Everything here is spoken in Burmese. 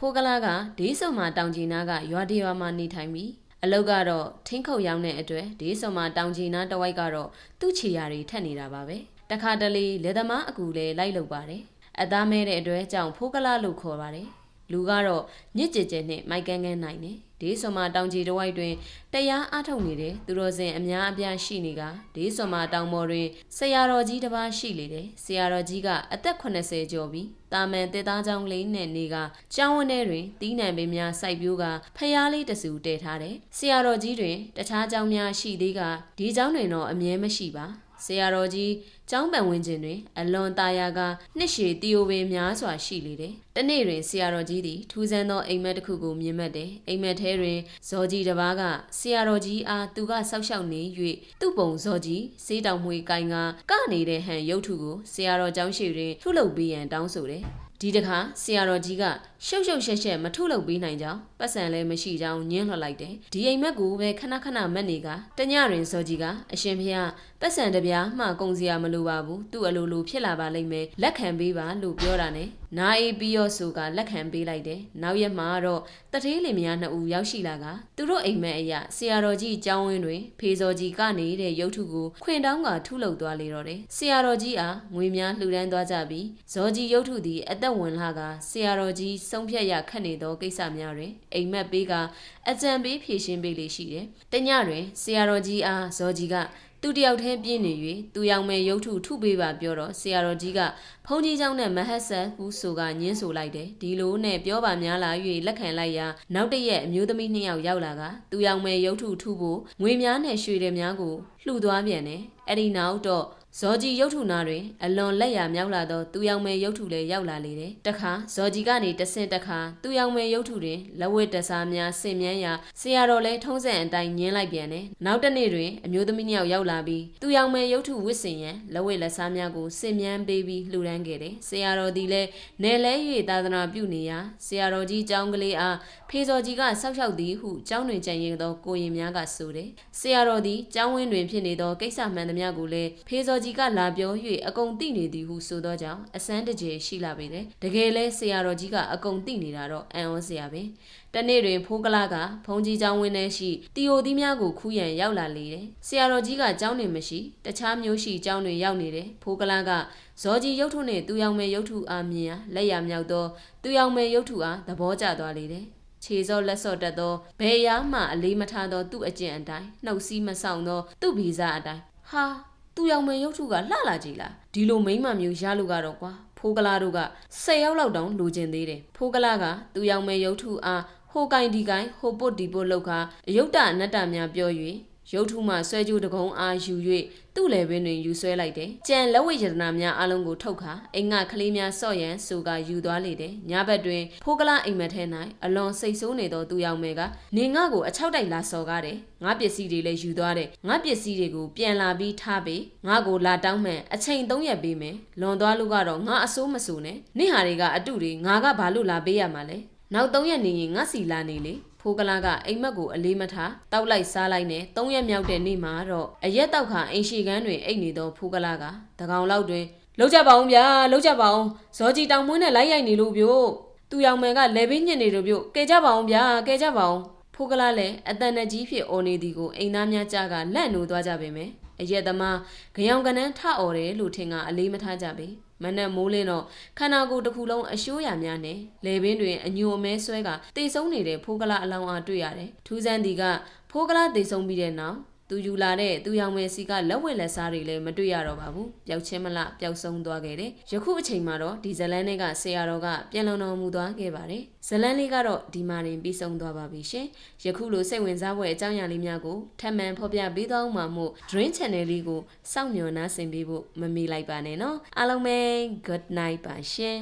ဖိုးကလာကဒေးစုံမှာတောင်ကြီးနားကရွာတရွာမှာနေထိုင်ပြီးအလောက်ကတော့ထင်းခုတ်ရောင်းတဲ့အတွက်ဒေးစုံမှာတောင်ကြီးနားတစ်ဝိုက်ကတော့သူ့ခြေရာတွေထက်နေတာပါပဲတခါတလေလေသမားအကူလည်းလိုက်လုပ်ပါတယ်အသားမဲတဲ့အတွက်ကြောင့်ဖိုးကလာလို့ခေါ်ပါတယ် လူကတော့ညစ်ကြကြနဲ့မိုက်ကန်းကန်းနိုင်တယ်ဒေးဆွန်မာတောင်ကြီးတစ်ဝိုက်တွင်တရားအထုတ်နေတဲ့သူတော်စင်အများအပြားရှိနေကဒေးဆွန်မာတောင်ပေါ်တွင်ဆရာတော်ကြီးတစ်ပါးရှိလေတယ်ဆရာတော်ကြီးကအသက်80ကျော်ပြီးတာမန်တေသားချောင်းလေးနဲ့နေကကျောင်းဝန်းထဲတွင်တီးနှံပင်များစိုက်ပျိုးကဖျားလေးတစုတည်ထားတယ်ဆရာတော်ကြီးတွင်တခြားကျောင်းများရှိသေးကဒီကျောင်းတွင်တော့အမြဲမရှိပါ ဆရာတော်ကြီးကျောင်းပံဝင်ခြင်းတွင် အလွန်ตาယာကနှစ်ရှည်တီယိုပင်များစွာရှိလေတယ်။တနေ့တွင်ဆရာတော်ကြီးသည်ထူးဆန်းသောအိမ်မက်တစ်ခုကိုမြင်မှတ်တယ်။အိမ်မက်ထဲတွင်ဇော်ကြီးတစ်ပါးကဆရာတော်ကြီးအားသူကဆောက်ရှောက်နေ၍သူ့ပုံဇော်ကြီးစေးတောင်မွေကိုင်ကကနေတဲ့ဟန်ရုပ်ထုကိုဆရာတော်ကျောင်းရှိတွင်ထုလုပ်ပေးရန်တောင်းဆိုတယ်။ ဒီတခါဆရာတော်ကြီးကရှုပ်ရှုပ်ရှက်ရှက်မထုလုပ်ပေးနိုင်ကြောင်းပတ်စံလည်းမရှိကြောင်းညင်းလှလိုက်တယ်ဒီအိမ်မက်ကိုပဲခဏခဏမက်နေကတညရင်စောကြီးကအရှင်ဖေကပတ်စံတပြားမှကုံစရာမလိုပါဘူးသူ့အလိုလိုဖြစ်လာပါလိမ့်မယ်လက်ခံပေးပါလို့ပြောတာနဲ့နာအေးပြီးရောဆိုကလက်ခံပေးလိုက်တယ်နောက်ရက်မှာတော့တထေးလင်မယားနှစ်ဦးရောက်ရှိလာကသူတို့အိမ်မက်အရာဆရာတော်ကြီးကျောင်းဝင်းတွင်ဖေစောကြီးနေတဲ့ရုပ်ထုကိုခွင်တောင်းကထုလုပ်သွားလေတော့တယ်ဆရာတော်ကြီးအားငွေများလှူဒန်းသွားကြပြီးဇောကြီးရုပ်ထုသည်အသက်ဝင်လာကဆရာတော်ကြီးဆုံးဖြတ်ရခတ်နေသောကိစ္စများတွင်အိမ်မက်ပေးကအကြံပေးဖြေရှင်းပေးလေရှိတယ်တညတွင်ဆရာတော်ကြီးအားဇောကြီးက သူတယောက်တည်းပြင်းနေ၍သူယောင်မဲ့ရုပ်ထုထုပေးပါပြောတော့ဆရာတော်ကြီးကဖုန်ကြီးเจ้าနဲ့မဟတ်ဆက်ဟုဆိုကညင်းဆိုလိုက်တယ်ဒီလိုနဲ့ပြောပါများလာ၍လက်ခံလိုက်ရာနောက်တရက်အမျိုးသမီးနှစ်ယောက်ရောက်လာကသူယောင်မဲ့ရုပ်ထုထုဖို့ငွေများနဲ့ရွှေတွေများကိုလှူသွားပြန်တယ်အဲ့ဒီနောက်တော့ ဇော်ကြီးရုပ်ထုနာတွင်အလွန်လက်ရမြောက်လာသောသူယောင်မဲ့ရုပ်ထုလည်းရောက်လာလေတယ်။တခါဇော်ကြီးကနေတဆင့်တခါသူယောင်မဲ့ရုပ်ထုတွင်လက်ဝဲတစားများဆင်မြန်းရာဆရာတော်လည်းထုံးစံအတိုင်းညင်းလိုက်ပြန်တယ်။နောက်တနေ့တွင်အမျိုးသမီးနှစ်ယောက်ရောက်လာပြီးသူယောင်မဲ့ရုပ်ထုဝစ်စင်ရန်လက်ဝဲလက်စားများကိုဆင်မြန်းပေးပြီးလှူဒန်းခဲ့တယ်။ဆရာတော်သည်လည်းနယ်လဲ၍သာသနာပြုနေရာဆရာတော်ကြီးကျောင်းကလေးအားဖေဇော်ကြီးကဆောက်ရှောက်သည်ဟုကျောင်းတွင်ကြံရသောကိုရင်များကဆိုတယ်။ဆရာတော်သည်ကျောင်းဝင်းတွင်ဖြစ်နေသောကိစ္စမှန်သမျှကိုလည်းဖေဇော်ကြီးကလာပြော၍အကုန်သိနေသည်ဟုဆိုသောကြောင့်အစမ်းတကြေရှိလာပေတယ်။တကယ်လဲဆရာတော်ကြီးကအကုန်သိနေတာတော့အံ့ဩစရာပဲ။တနေ့တွင်ဖိုးကလာကဖုန်ကြီးကျောင်းဝင်းထဲရှိတီယိုသီးများကိုခူးရန်ရောက်လာလေတယ်။ဆရာတော်ကြီးကကျောင်းတွင်မရှိတခြားမျိုးရှိကျောင်းတွင်ရောက်နေတယ်။ဖိုးကလာကဇော်ကြီးရုပ်ထုနှင့်သူယောင်မဲ့ရုပ်ထုအားမြင်ရလက်ရမြောက်သောသူယောင်မဲ့ရုပ်ထုအားသဘောကျသွားလေတယ်။ခြေစောလက်စော့တက်သောဘယ်ရားမှအလေးမထားသောသူ့အကျင့်အတိုင်းနှုတ်စည်းမဆောင်သောသူ့ဗီဇအတိုင်းဟာ သူ့ရောင်မယ်ရုပ်ထုကလှလာကြည်လားဒီလိုမိမ့်မှမျိုးရလို့ကတော့ကွာဖိုးကလာတို့က10ရောက်လောက်တောင်လိုချင်သေးတယ်ဖိုးကလာကသူ့ရောင်မယ်ရုပ်ထုအားဟိုကိုင်ဒီကိုင်ဟိုပုတ်ဒီပုတ်လောက်ခါအယုတ်တအနတ္တများပြော၍ ရုပ်ထုမှဆွဲကြိုးတကုံအားယူ၍သူ့လေပင်တွင်ယူဆွဲလိုက်တယ်။ကြံလက်ဝိယတနာများအလုံးကိုထုတ်ခါအိမ်ငါကလေးများစော့ရန်ဆိုကယူသွားလေတယ်။ညဘက်တွင်ဖိုးကလာအိမ်မက်ထဲ၌အလွန်စိတ်ဆိုးနေသောသူရောက်မယ်ကနေငါကိုအချောက်တိုက်လာစော်ကားတယ်။ငါပစ္စည်းတွေလည်းယူသွားတယ်။ငါပစ္စည်းတွေကိုပြန်လာပြီးထားပေး။ငါကိုလာတောင်းမှန်အချိန်၃ရက်ပေးမယ်။လွန်သွားလို့ကတော့ငါအဆိုးမဆိုးနဲ့။နေ့ဟာတွေကအတုတွေငါကဘာလို့လာပေးရမှာလဲ။နောက်၃ရက်နေရင်ငါစီလာနေလေ ဖိုးကလာကအိမ်မက်ကိုအလေးမထားတောက်လိုက်စားလိုက်နဲ့၃ရက်မြောက်တဲ့နေ့မှာတော့အရက်တောက်ခါအိမ်ရှိကန်းတွင်အိတ်နေသောဖိုးကလာကတကောင်လောက်တွင်လောက်ကြပါအောင်ဗျာလောက်ကြပါအောင်ဇော်ကြီးတောင်မွေးနဲ့လိုက်ရိုက်နေလို့ပြို့သူယောင်မယ်ကလေပင်းညစ်နေလို့ပြို့ကဲကြပါအောင်ဗျာကဲကြပါအောင်ဖိုးကလာလည်းအတန်တကြီးဖြစ်အော်နေသည်ကိုအိမ်သားများကြားကလက်နိုးသွားကြပေမယ့် အရက်သမားကြောင်ကနန်းထအော်တယ်လို့ထင်ကအလေးမထားကြပေမနက်မိုးလင်းတော့ခန္ဓာကိုယ်တစ်ခုလုံးအရှိုးရများနဲ့လေပင်တွင်အညိုအမဲဆွဲကတေဆုံးနေတဲ့ဖိုးကလာအလောင်းအားတွေ့ရတယ်။ထူးဆန်းဒီကဖိုးကလာတေဆုံးပြီးတဲ့နောက် သူယူလာတဲ့သူရောင်မဲစီကလက်ဝဲလက်စားတွေလည်းမတွေ့ရတော့ပါဘူးပျောက်ချင်းမလားပျောက်ဆုံးသွားခဲ့တယ်ယခုအချိန်မှာတော့ဒီဇလန်းတွေကဆရာတော်ကပြန်လုံတော်မူသွားခဲ့ပါတယ်ဇလန်းလေးကတော့ဒီမှာတင်ပြီးဆုံးသွားပါပြီရှင်ယခုလိုစိတ်ဝင်စားဖွယ်အကြောင်းအရာလေးများကိုထပ်မံဖော်ပြပေးသွားမှာမို့ Dream Channel လေးကိုစောင့်မျှော်နှားဆင်ပေးဖို့မမေ့လိုက်ပါနဲ့နော်အားလုံးပဲ good night ပါရှင်